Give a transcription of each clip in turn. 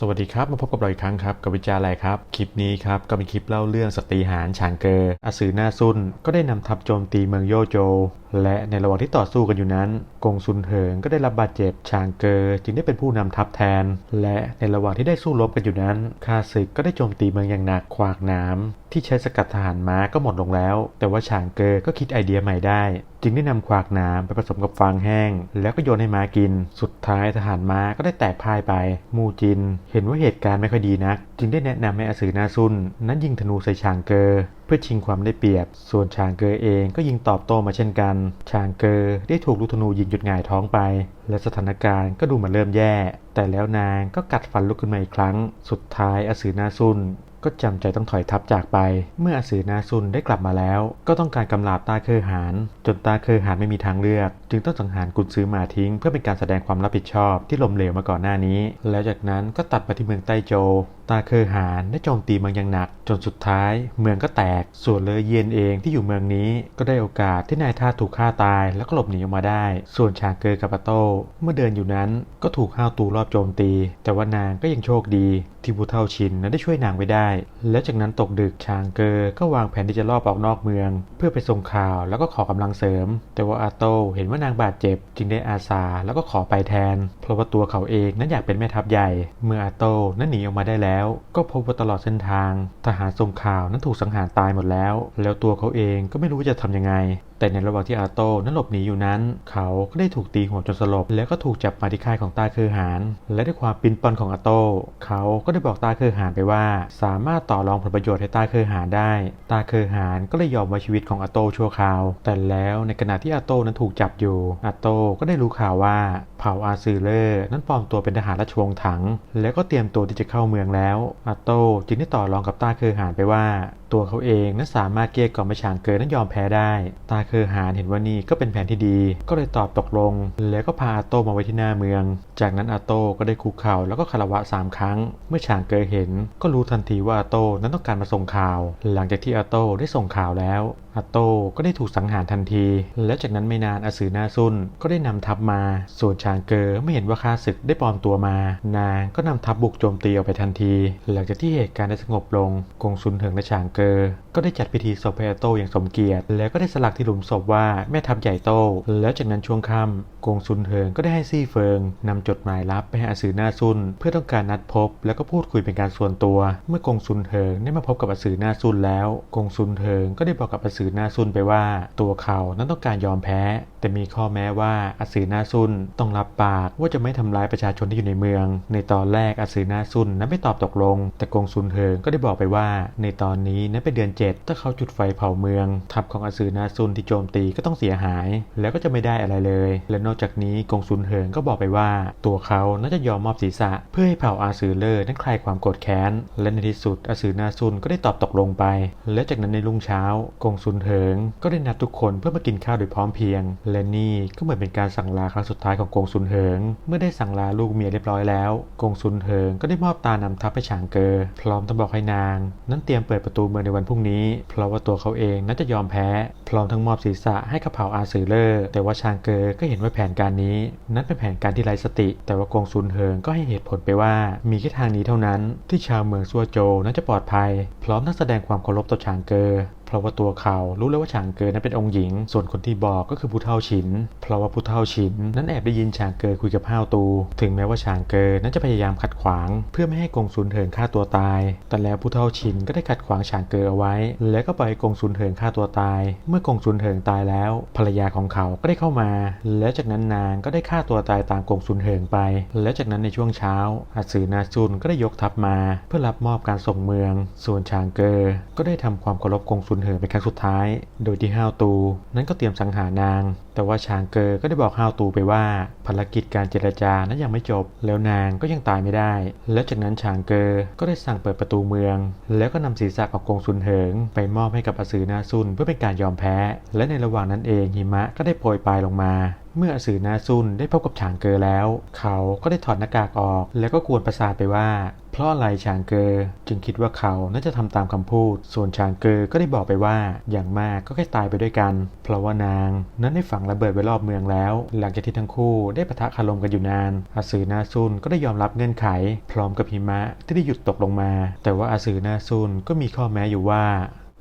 สวัสดีครับ มาพบกับเราอีกครั้งครับกับวิจารณ์อะไรครับ คลิปนี้ครับ ก็เป็นคลิปเล่าเรื่องสตรีหานฉางเกออสือหน้าซุนก็ได้นำทัพโจมตีเมืองโยโจ และในระหว่างที่ต่อสู้กันอยู่นั้น กงซุนเหิงก็ได้รับบาดเจ็บฉางเกอร์จึงได้เป็นผู้นำทัพแทน และในระหว่างที่ได้สู้รบกันอยู่นั้นข้าศึกก็ได้โจมตีเมืองอย่างหนักขวากน้ำที่ใช้สกัดทหารม้าก็หมดลงแล้ว แต่ว่าฉางเกอร์ก็คิดไอเดียใหม่ได้ จึงได้นำขวากน้ำไปผสมกับฟางแห้ง แล้วก็โยนให้ม้ากิน สุดท้ายทหารม้าก็ได้แตกพ่ายไป มูจิน เห็นว่าเหตุการณ์ไม่ค่อยดีนัก จึงได้แนะนำให้อสือนาซุนนั้นยิงธนูใส่ฉางเกอร์เพื่อชิงความได้เปรียบ ส่วนชางเกอเองก็ยิงตอบโต้มาเช่นกัน ชางเกอได้ถูกลูกธนูยิงหยุดหงายท้องไป และสถานการณ์ก็ดูเหมือนเริ่มแย่ แต่แล้วนางก็กัดฟันลุกขึ้นมาอีกครั้ง สุดท้ายอสือนาซุน ก็จำใจต้องถอยทัพจากไป เมื่ออสือนาซุนได้กลับมาแล้ว ก็ต้องการกำลาบตาเคอหานจนตาเคอหานไม่มีทางเลือก จึงต้องสังหารกุนซื้อมาทิ้ง เพื่อเป็นการแสดงความรับผิดชอบที่ล้มเหลวมาก่อนหน้านี้ แล้วจากนั้นก็ตัดมาที่เมืองไต้โจ ตาเคอหานได้โจมตีเมืองอย่างหนัก จนสุดท้าย เมืองก็แตก ส่วนเลอเยียนเองที่อยู่เมืองนี้ ก็ได้โอกาสที่นายท่าถูกฆ่าตายแล้วก็หลบหนีออกมาได้ ส่วนชางเกอกับปาโต้เมื่อเดินอยู่นั้นก็ถูกห้าวตูรอบโจมตี แต่ว่านางก็ยังโชคดี ที่ผู้เท่าชินนั้นได้ช่วยนางไว้ได้ และจากนั้นตกดึกชางเกอก็วางแผนที่จะลอบออกนอกเมือง เพื่อไปส่งข่าวแล้วก็ขอกำลังเสริม แต่ว่าอาโต้เห็นว่านางบาดเจ็บ จึงได้อาสาแล้วก็ขอไปแทน เพราะว่าตัวเขาเองนั้นอยากเป็นแม่ทัพใหญ่ เมื่ออาโต้นั้นหนีออกมาได้แล้ว ก็พบว่าตลอดเส้นทาง ทหารส่งข่าวนั้นถูกสังหารตายหมดแล้ว แล้วตัวเขาเองก็ไม่รู้จะทำยังไง แต่ในระหว่างที่อาโต้นั้นหลบหนีอยู่นั้น เขาก็ได้ถูกตีหัวจนสลบ แล้วก็ถูกจับมาที่ค่ายของตาเคอหาน และด้วยความปินปอนของอาโต้เขาก็ได้บอกตาเคอหานไปว่า สามารถต่อรองผลประโยชน์ให้ตาเคอหานได้ ตาเคอหานก็เลยยอมไว้ชีวิตของอาโต้ชั่วคราว แต่แล้วในขณะที่อาโต้นั้นถูกจับอยู่อาโต้ก็ได้รู้ข่าวว่าเผ่าอาซือเลอร์นั้นปลอมตัวเป็นทหารราชวงศ์ถัง แล้วก็เตรียมตัวที่จะเข้าเมืองแล้วอาโต้จึงได้ต่อรองกับตาเคอหานไปว่าตัวเขาเองนั้นสามารถเกลี้ยกล่อมให้ฉางเกินนั้นยอมแพ้ได้ ตาเคอหานเห็นว่านี่ก็เป็นแผนที่ดี ก็เลยตอบตกลง แล้วก็พาอาโต้มาไว้ที่หน้าเมือง จากนั้นอาโต้ก็ได้คุกเข่าแล้วก็คารวะสามครั้ง เมื่อฉางเกอเห็น ก็รู้ทันทีว่าอาโต้นั้นต้องการมาส่งข่าว หลังจากที่อาโต้ได้ส่งข่าวแล้วอาโต้ก็ได้ถูกสังหารทันที และจากนั้นไม่นานอสือนาซุนก็ได้นำทัพมา ส่วนชางเกอไม่เห็นว่าข้าศึกได้ปลอมตัวมา นางก็นำทัพบุกโจมตีออกไปทันที หลังจากที่เหตุการณ์ได้สงบลงกงซุนเถิงและชางเกอก็ได้จัดพิธีศพให้อาโต้อย่างสมเกียรติ แล้วก็ได้สลักที่หลุมศพว่าแม่ทัพใหญ่โต แล้วจากนั้นช่วงค่ำกงซุนเถิงก็ได้ให้ซี่เฟิงนำจดหมายลับไปให้อสือนาซุน เพื่อต้องการนัดพบ แล้วก็พูดคุยเป็นการส่วนตัว เมื่อกงซุนเถิงได้มาพบกับอสือนาซุนแล้ว กงซุนเถิงก็ได้บอกกับอสือนาซุนไปว่า ตัวเขานั้นต้องการยอมแพ้ แต่มีข้อแม้ว่าอสือนาซุนต้องรับปากว่าจะไม่ทำร้ายประชาชนที่อยู่ในเมือง ในตอนแรกอสือนาซุนนั้นไม่ตอบตกลง แต่กงซุนเถิงก็ได้บอกไปว่า ในตอนนี้นั้นเป็นเดือนเจ็ดถ้าเขาจุดไฟเผาเมือง ทัพของอสือนาซุนที่โจมตีก็ต้องเสียหาย แล้วก็จะไม่ได้อะไรเลย และนอกจากนี้กงซุนเหิงก็บอกไปว่า ตัวเขาน่าจะยอมมอบศีรษะ เพื่อให้เผ่าอาซือเลอร์นั้นคลายความโกรธแค้น และในที่สุดอาซือนาซุนก็ได้ตอบตกลงไป และจากนั้นในรุ่งเช้ากงซุนเหิงก็ได้นัดทุกคนเพื่อมากินข้าวโดยพร้อมเพียง และนี่ก็เหมือนเป็นการสั่งลาครั้งสุดท้ายของกงซุนเหิง เมื่อได้สั่งลาลูกเมียเรียบร้อยแล้ว กงซุนเหิงก็ได้มอบตานำทัพให้ฉางเกอ พร้อมต้องบอกให้นาง นั้นเตรียมเปิดประตูเมืองในวันพรุ่งนี้ เพราะว่าตัวเขาเองนั้นจะยอมแพ้ พร้อมทั้งมอบศีรษะให้กับเผ่าอาซือเลอร์แต่ว่าชางเกอก็เห็นว่าแผนการนี้ นั้นเป็นแผนการที่ไร้สติ แต่ว่ากงซุนเหิงก็ให้เหตุผลไปว่า มีแค่ทางนี้เท่านั้น ที่ชาวเมืองซัวโจนั้นจะปลอดภัย พร้อมทั้งแสดงความเคารพต่อชางเกอ ราะว่าตัวเขารู้แล้วว่าฉางเกอนั้นเป็นองค์หญิง ส่วนคนที่บอกก็คือผู้เท่าฉิน เพราะว่าผู้เท่าฉิน นั้นแอบได้ยินฉางเกอคุยกับห้าวตู ถึงแม้ว่าฉางเกอนั้นจะพยายามขัดขวาง เพื่อไม่ให้กงซุนเถิงฆ่าตัวตาย แต่แล้วผู้เท่าฉินก็ได้ขัดขวางฉางเกอเอาไว้ และก็ปล่อยกงซุนเถิงฆ่าตัวตาย เมื่อกงซุนเถิงตายแล้ว ภรรยาของเขาก็ได้เข้ามา และจากนั้นนางก็ได้ฆ่าตัวตายตามกงซุนเถิงไป และจากนั้นในช่วงเช้าอาซือนาซุนก็ได้ยกทัพมา เพื่อรับมอบการส่งเมือง ส่วนฉางเกอก็ได้ทำความเคารพกงซุนเหินเป็นครั้งสุดท้าย โดยที่ฮาวตู นั้นก็เตรียมสังหารนาง แต่ว่าชางเกอก็ได้บอกฮาวตูไปว่าภารกิจการเจรจานั้นยังไม่จบ แล้วนางก็ยังตายไม่ได้ และจากนั้นชางเกอก็ได้สั่งเปิดประตูเมือง แล้วก็นำศีรษะของกงซุนเหิง ไปมอบให้กับอสือนาซุนเพื่อเป็นการยอมแพ้ และในระหว่างนั้นเองหิมะก็ได้โปรยปลายลงมา เมื่ออสือนาซุนได้พบกับฉางเกอแล้ว เขาก็ได้ถอดหน้ากากออก แล้วก็กวนประสาทไปว่า เพราะอะไรฉางเกอจึงคิดว่าเขาน่าจะทำตามคำพูด ส่วนฉางเกอก็ได้บอกไปว่า อย่างมากก็แค่ตายไปด้วยกัน เพราะว่านางนั้นได้ฝังระเบิดไว้รอบเมืองแล้ว หลังจากที่ทั้งคู่ได้ปะทะคารมกันอยู่นานอสือนาซุนก็ได้ยอมรับเงื่อนไข พร้อมกับหิมะที่ได้หยุดตกลงมา แต่ว่าอสือนาซุนก็มีข้อแม้อยู่ว่า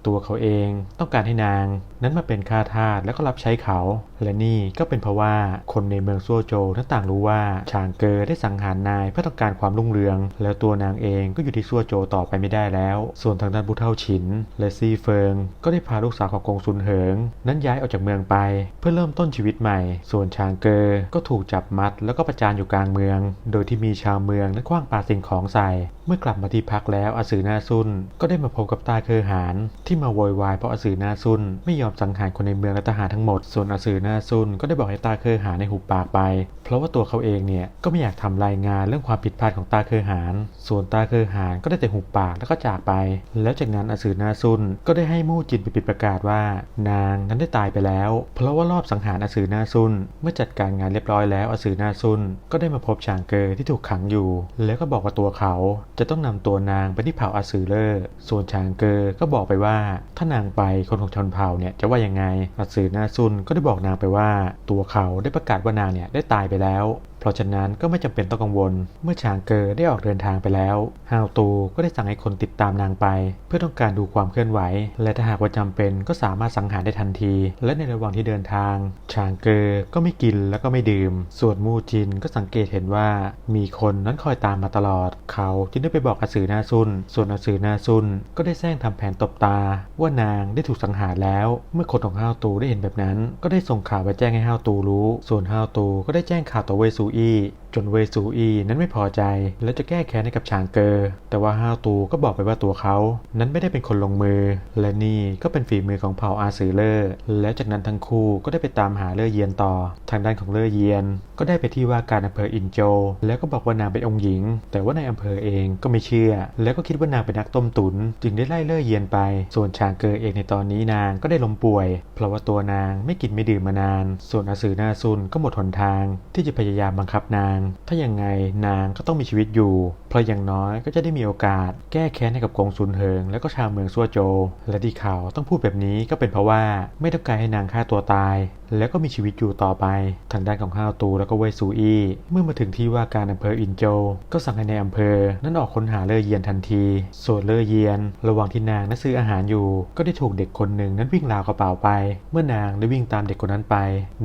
ตัวเขาเองต้องการให้นาง นั้นมาเป็นข้าทาสแล้วก็รับใช้เขา และนี่ก็เป็นเพราะว่าคนในเมืองซัวโจวทั้งต่างรู้ว่าชางเกอได้สังหารนายเพื่อต้องการความรุ่งเรือง แล้วตัวนางเองก็อยู่ที่ซัวโจต่อไปไม่ได้แล้ว ส่วนทางด้านผู้เท่าฉิน และซีเฟิง ก็ได้พาลูกสาวของกงซุนเหิง นั้นย้ายออกจากเมืองไป เพื่อเริ่มต้นชีวิตใหม่ ส่วนชางเกอก็ถูกจับมัด แล้วก็ประจานอยู่กลางเมือง โดยที่มีชาวเมืองนั้นคว้างปาสิ่งของใส่ เมื่อกลับมาที่พักแล้วอาสือนาซุนก็ได้มาพบกับตาเคอหานที่มาโวยวายเพราะอสือนาซุนไม่ยอมสังหารคนในเมืองและทหารทั้งหมด ส่วนอสือนาซุนก็ได้บอกให้ตาเคอหานในหุบปากไป เพราะว่าตัวเขาเองเนี่ยก็ไม่อยากทำรายงานเรื่องความผิดพลาดของตาเคอหาน ส่วนตาเคอหานก็ได้แต่หุบปากแล้วก็จากไป แล้วจากนั้นอสือนาซุนก็ได้ให้มู่จินไปปิดประกาศว่า นางนั้นได้ตายไปแล้ว เพราะว่ารอบสังหารอสือนาซุนเมื่อจัดการงานเรียบร้อยแล้วอสือนาซุนก็ได้มาพบชางเกอที่ถูกขังอยู่ แล้วก็บอกว่าตัวเขาจะต้องนำตัวนางไปที่เผาอสือเลอร์ส่วนชางเกอก็บอกไปว่าถ้านางไปคนของชนเผ่าเนี่ยจะว่ายังไงอาสือนาซุนก็ได้บอกนางไปว่า ตัวเขาได้ประกาศว่านางเนี่ยได้ตายไปแล้ว ราะฉะนั้นก็ไม่จำเป็นต้องกังวล เมื่อชางเกอได้ออกเดินทางไปแล้วฮาวตูก็ได้สั่งให้คนติดตามนางไป เพื่อต้องการดูความเคลื่อนไหว และถ้าหากว่าจำเป็นก็สามารถสังหารได้ทันที และในระหว่างที่เดินทาง ชางเกอก็ไม่กินแล้วก็ไม่ดื่ม ส่วนมูจินก็สังเกตเห็นว่า มีคนนั้นคอยตามมาตลอด เขาจึงได้ไปบอกอาสือนาซุน ส่วนอาสือนาซุนก็ได้แซงทำแผนตบตา ว่านางได้ถูกสังหารแล้ว เมื่อคนของฮาวตูได้เห็นแบบนั้น ก็ได้ส่งข่าวไปแจ้งให้ฮาวตูรู้ ส่วนฮาวตูก็ได้แจ้งข่าวต่อเวซูอี จนเวซูอีนั้นไม่พอใจ และจะแก้แค้นให้กับชางเกอ แต่ว่าฮาวตูก็บอกไปว่าตัวเขา นั้นไม่ได้เป็นคนลงมือ และนี่ก็เป็นฝีมือของเผ่าอาซือเลอร์และจากนั้นทั้งคู่ก็ได้ไปตามหาเลอเยียนต่อ ทางด้านของเลอเยียน ก็ได้ไปที่ว่าการอำเภออินโจ แล้วก็บอกว่านางเป็นองค์หญิง แต่ว่าในอำเภอเองก็ไม่เชื่อ แล้วก็คิดว่านางเป็นนักต้มตุน จึงได้ไล่เลอเยียนไป ส่วนชางเกอเองในตอนนี้นางก็ได้ล้มป่วย เพราะว่าตัวนางไม่กินไม่ดื่มมานาน ส่วนอาซือนาซุนก็หมดหนทาง ที่จะพยายามบังคับนางถ้าอย่างไงนางก็ต้องมีชีวิตอยู่ ราะอย่างน้อยก็จะได้มีโอกาสแก้แค้นให้กับกงซุนเฮิงและก็ชาวเมืองซัวโจ และที่เขาต้องพูดแบบนี้ก็เป็นเพราะว่าไม่ต้องการให้นางฆ่าตัวตาย แล้วก็มีชีวิตอยู่ต่อไป ทางด้านของฮาวตูแล้วก็เวยซูอี้เมื่อมาถึงที่ว่าการอำเภออินโจ ก็สั่งให้ในอำเภอ นั้นออกค้นหาเลอเยียนทันทีส่วนเลอเยียน ระหว่างที่นางนั้นซื้ออาหารอยู่ ก็ได้ถูกเด็กคนหนึ่งนั้นวิ่งราวกระเป๋าไป เมื่อนางได้วิ่งตามเด็กคนนั้นไป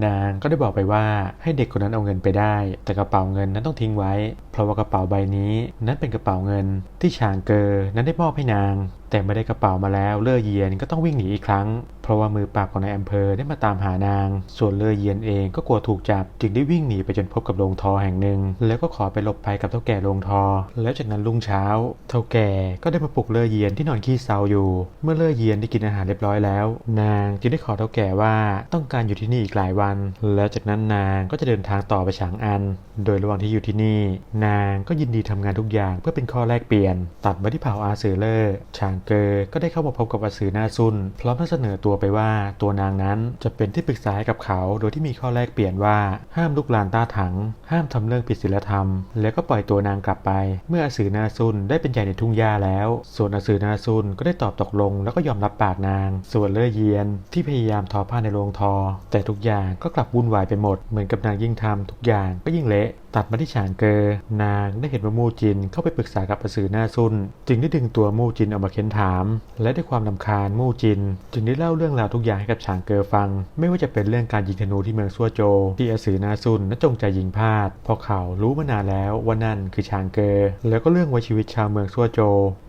นางก็ได้บอกไปว่าให้เด็กคนนั้นเอาเงินไปได้ แต่กระเป๋าเงินนั้นต้องทิ้งไว้ เพราะว่ากระเป๋าใบนี้นั้นเป็นกระเป๋าเงินที่ชางเกอนั้นได้มอบให้นาง แต่ไม่ได้กระเป๋ามาแล้วเล่อเยียนก็ต้องวิ่งหนีอีกครั้ง เพราะว่ามือปราบของนายอำเภอได้มาตามหานาง ส่วนเล่อเยียนเองก็กลัวถูกจับ จึงได้วิ่งหนีไปจนพบกับโรงทอแห่งหนึ่ง แล้วก็ขอไปหลบภัยกับเท่าแก่โรงทอ แล้วจากนั้นรุ่งเช้า เท่าแก่ก็ได้มาปลุกเล่อเยียนที่นอนขี้เศร้าอยู่ เมื่อเล่อเยียนได้กินอาหารเรียบร้อยแล้ว นางจึงได้ขอเท่าแก่ว่าต้องการอยู่ที่นี่อีกหลายวัน แล้วจากนั้นนางก็จะเดินทางต่อไปฉางอัน โดยระหว่างที่อยู่ที่นี่ นางก็ยินดีทำงานทุกอย่างเพื่อเป็นข้อแลกเปลี่ยน ตัดมาที่เผ่าอาซือเลอร์ชางเกอก็ได้เข้ามาพบกับอาซือนาซุนพร้อมทั้งเสนอตัวไปว่าตัวนางนั้นจะเป็นที่ปรึกษาให้กับเขาโดยที่มีข้อแลกเปลี่ยนว่าห้ามลุกลานต้าถัง ห้ามทำเรื่องผิดศีลธรรม แล้วก็ปล่อยตัวนางกลับไป เมื่ออาซือนาซุนได้เป็นใหญ่ในทุ่งหญ้าแล้ว ส่วนอาซือนาซุนก็ได้ตอบตกลง แล้วก็ยอมรับปากนาง ส่วนเล่อเยียนที่พยายามทอผ้าในโรงทอ แต่ทุกอย่างก็กลับวุ่นวายไปหมดเหมือนกับนางยิ่งทำทุกอย่างก็ยิ่งเละตัดมาที่ฉางเกอนางได้เห็นว่ามู่จินเข้าไปปรึกษากับอาซือหน้าซุนจึงได้ดึงตัวมู่จินออกมาเค้นถาม และด้วยความลำคาญมู่จิน จึงได้เล่าเรื่องราวทุกอย่างให้กับฉางเกอฟัง ไม่ว่าจะเป็นเรื่องการยิงธนูที่เมืองซัวโจ ที่อาซือหนาซุนนั้นจงใจยิงพลาดเพราะเขารู้มานานแล้วว่านั่นคือฉางเกอ แล้วก็เรื่องไว้ชีวิตชาวเมืองซัวโจ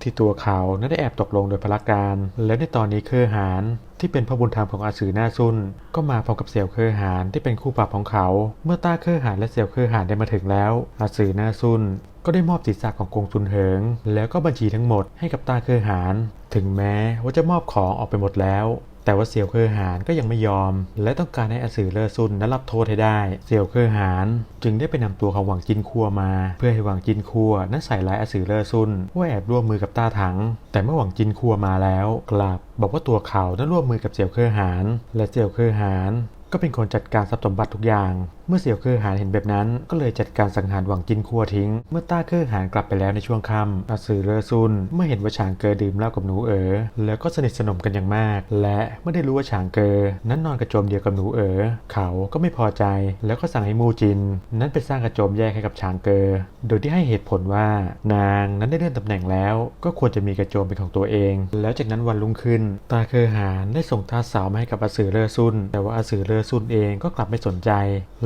ที่ตัวเขานั้นได้แอบตกลงโดยพละการ และในตอนนี้เคอหาน ที่เป็นพระบุญธรรมของอาสือหน้าซุนก็มาพร้อมกับเสี่ยวเคอหานที่เป็นคู่ปรับของเขา เมื่อต้าเคอหานและเสี่ยวเคอหานได้มาถึงแล้ว อาสือหน้าซุนก็ได้มอบศีรษะของกงซุนเหิง แล้วก็บัญชีทั้งหมดให้กับต้าเคอหาน ถึงแม้ว่าจะมอบของออกไปหมดแล้ว แต่ว่าเสี่ยวเคอหานก็ยังไม่ยอม และต้องการให้อสือเลอซุนนั้นรับโทษให้ได้ เสี่ยวเคอหานจึงได้ไปนำตัวของหวังจินคัวมา เพื่อให้หวังจินคัวนั้นใส่ร้ายอสือเลอซุนว่าแอบร่วมมือกับต้าถัง แต่เมื่อหวังจินคัวมาแล้วกลับ บอกว่าตัวเขานั้นร่วมมือกับเสี่ยวเคอหานและเสี่ยวเคอหานก็เป็นคนจัดการทรัพย์สมบัติทุกอย่างเมื่อเสี่ยวเคอหานเห็นแบบนั้น ก็เลยจัดการสังหารหวังจินคัวทิ้ง เมื่อต้าเคอหานกลับไปแล้วในช่วงค่ำอาซือเลอซุนเมื่อเห็นว่าฉางเกอดื่มเหล้ากับหนูเอ๋อแล้วก็สนิทสนมกันอย่างมาก และเมื่อได้รู้ว่าฉางเกอนั้นนอนกระโจมเดียวกับหนูเอ๋อเขาก็ไม่พอใจ แล้วก็สั่งให้มูจิน นั้นไปสร้างกระโจมแยกให้กับฉางเกอโดยที่ให้เหตุผลว่านางนั้นได้เลื่อนตำแหน่งแล้ว ก็ควรจะมีกระโจมเป็นของตัวเอง แล้วจากนั้นวันรุ่งขึ้น ตาเคอหานได้ส่งทาสาวมาให้กับอาสือเลอซุนแต่ว่าอาสือเลอซุนเองก็กลับไม่สนใจ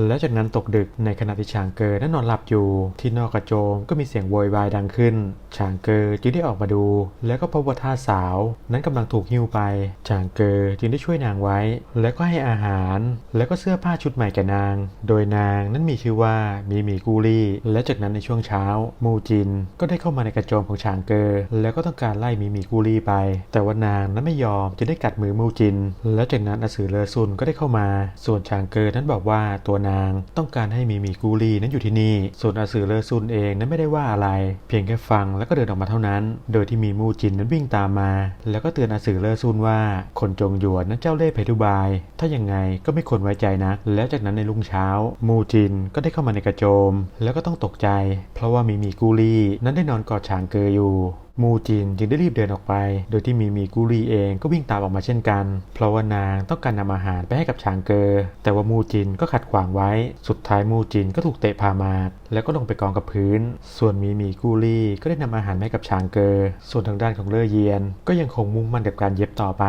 แล้วจากนั้นตกดึกในขณะที่ฉางเกอนั้นนอนหลับอยู่ ที่นอกกระโจมก็มีเสียงโวยวายดังขึ้นฉางเกอจึงได้ออกมาดู แล้วก็พบว่าทาสาว นั้นกำลังถูกหิ้วไปฉางเกอจึงได้ช่วยนางไว้ แล้วก็ให้อาหาร แล้วก็เสื้อผ้าชุดใหม่แก่นาง โดยนางนั้นมีชื่อว่ามีมีกูลี่ และจากนั้นในช่วงเช้า มูจินก็ได้เข้ามาในกระโจมของฉางเกอแล้วก็ต้องการไล่มีมีกูลี่ไป แต่ว่านางนั้นไม่ยอมจึงได้กัดมือมูจิน แล้วจากนั้นอสือเลอซุนก็ได้เข้ามา ส่วนฉางเกอนั้นบอกว่าตัวนางต้องการให้มีมีกูลี่นั้นอยู่ที่นี่ส่วนอาสือเลอซุนเองนั้นไม่ได้ว่าอะไร เพียงแค่ฟังแล้วก็เดินออกมาเท่านั้น โดยที่มีมูจินนั้นวิ่งตามมา แล้วก็เตือนอาสือเลอซุนว่า คนจงหยวนนั้นเจ้าเล่ห์เพทุบาย ถ้ายังไงก็ไม่ควรไว้ใจนักแล้วจากนั้นในรุ่งเช้า มูจินก็ได้เข้ามาในกระโจม แล้วก็ต้องตกใจ เพราะว่ามีมีกูลี่นั้นได้นอนกอดฉางเกออยู่ มูจินจึงได้รีบเดินออกไป โดยที่มีมีกุรีเองก็วิ่งตามออกมาเช่นกัน เพราะว่านางต้องการนำอาหารไปให้กับชางเกอ แต่ว่ามูจินก็ขัดขวางไว้ สุดท้ายมูจินก็ถูกเตะพามาดแล้วก็ลงไปกองกับพื้น ส่วนมีมีกูรี่ก็ได้นำอาหารให้กับชางเกอส่วนทางด้านของเลอเยียน ก็ยังคงมุ่งมั่นกับการเย็บต่อไป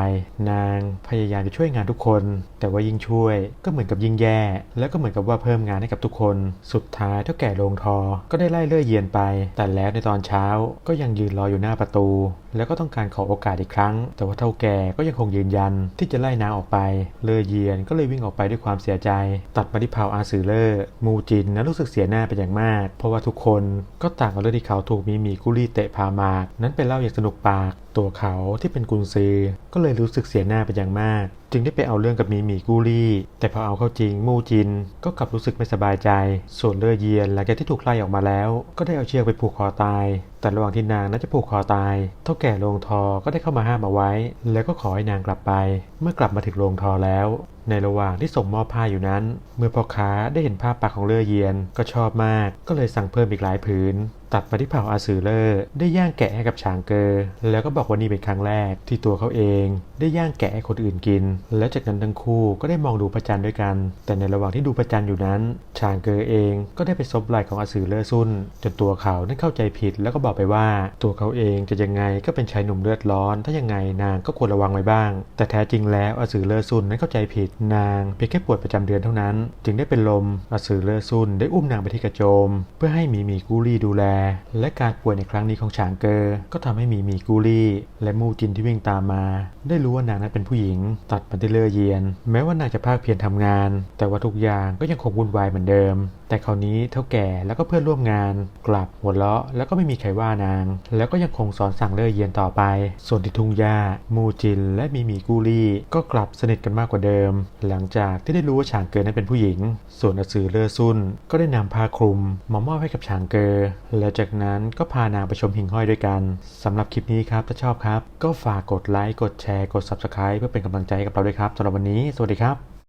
นางพยายามจะช่วยงานทุกคน แต่ว่ายิ่งช่วย ก็เหมือนกับยิ่งแย่ แล้วก็เหมือนกับว่าเพิ่มงานให้กับทุกคน สุดท้ายเท่าแก่โรงทอ ก็ได้ไล่เลื่อเยียนไป แต่แล้วในตอนเช้าก็ยังยืนรออยู่หน้าประตู แล้วก็ต้องการขอโอกาสอีกครั้ง แต่ว่าเท่าแก่ก็ยังคงยืนยัน ที่จะไล่นางออกไป เลอเยียนก็เลยวิ่งออกไปด้วยความเสียใจ ตัดมาที่เผาอาซือเลอร์มูจินนะรู้สึกเสียหน้าเป็นอย่างมาก เพราะว่าทุกคนก็ต่างกันเรื่องที่เขาถูกมีมีกุลี่เตะพามากนั้นเป็นเล่าอย่างสนุกปาก ตัวเขาที่เป็นกุนซือก็เลยรู้สึกเสียหน้าเป็นอย่างมาก จึงได้ไปเอาเรื่องกับมีหมีกูลี่ แต่พอเอาเข้าจริงมู่จิน ก็กลับรู้สึกไม่สบายใจ ส่วนเลอเยียนหลังจากที่ถูกไล่ออกมาแล้ว ก็ได้เอาเชือกไปผูกคอตาย แต่ระหว่างที่นางนั้นจะผูกคอตายเท่าแก่โรงทอก็ได้เข้ามาห้ามเอาไว้ แล้วก็ขอให้นางกลับไป เมื่อกลับมาถึงโรงทอแล้ว ในระหว่างที่ส่งมอบผ้าอยู่นั้น เมื่อพ่อค้าได้เห็นผ้าปักของเลอเยียนก็ชอบมาก ก็เลยสั่งเพิ่มอีกหลายผืนตัดมาที่เผ่าอาซือเลอร์ ได้ย่างแกะให้กับช้างเกอแล้วก็บอกว่านี่เป็นครั้งแรกที่ตัวเขาเอง ได้ย่างแกะให้คนอื่นกิน และจากนั้นทั้งคู่ก็ได้มองดูพระจันทร์ด้วยกัน แต่ในระหว่างที่ดูพระจันทร์อยู่นั้นช้างเกอเองก็ได้ไปซบไหล่ของอาซือเลอร์ซุนจนตัวเขานั้นเข้าใจผิดแล้วก็บอกไปว่า ตัวเขาเองจะยังไงก็เป็นชายหนุ่มเลือดร้อน ถ้ายังไงนางก็ควรระวังไว้บ้าง แต่แท้จริงแล้วอาซือเลอร์ซุนนั้นเข้าใจผิดนางเพียงแค่ปวดประจำเดือนเท่านั้น จึงได้เป็นลมอาซือเลอร์ซุนได้อุ้มนางไปที่กระโจม เพื่อให้มีมีกูรี่ดูแลและการป่วยในครั้งนี้ของฉางเกอก็ทำให้มีมีกูรี่ และมูจินที่วิ่งตามมา ได้รู้ว่านางนั้นเป็นผู้หญิง ตัดมาที่เลอเยียน แม้ว่านางจะภาคเพียรทำงาน แต่ว่าทุกอย่างก็ยังคงวุ่นวายเหมือนเดิมแต่คราวนี้เท่าแก่แล้วก็เพื่อนร่วมงานกลับหัวเราะแล้วก็ไม่มีใครว่านาง แล้วก็ยังคงสอนสั่งเลอเยียนต่อไป ส่วนที่ทุ่งหญ้ามูจิน และมีมีกูรี่ ก็กลับสนิทกันมากกว่าเดิม หลังจากที่ได้รู้ว่าฉางเกอนั้นเป็นผู้หญิง ส่วนอสือเลอซุนก็ได้นำผ้าคลุมมามอบให้กับฉางเกอแล้วจากนั้นก็พานางไปชมหิ่งห้อยด้วยกันสำหรับคลิปนี้ครับถ้าชอบครับ ก็ฝากกดไลค์กดแชร์กด Subscribe เพื่อเป็นกำลังใจให้กับเราด้วยครับสำหรับวันนี้สวัสดีครับ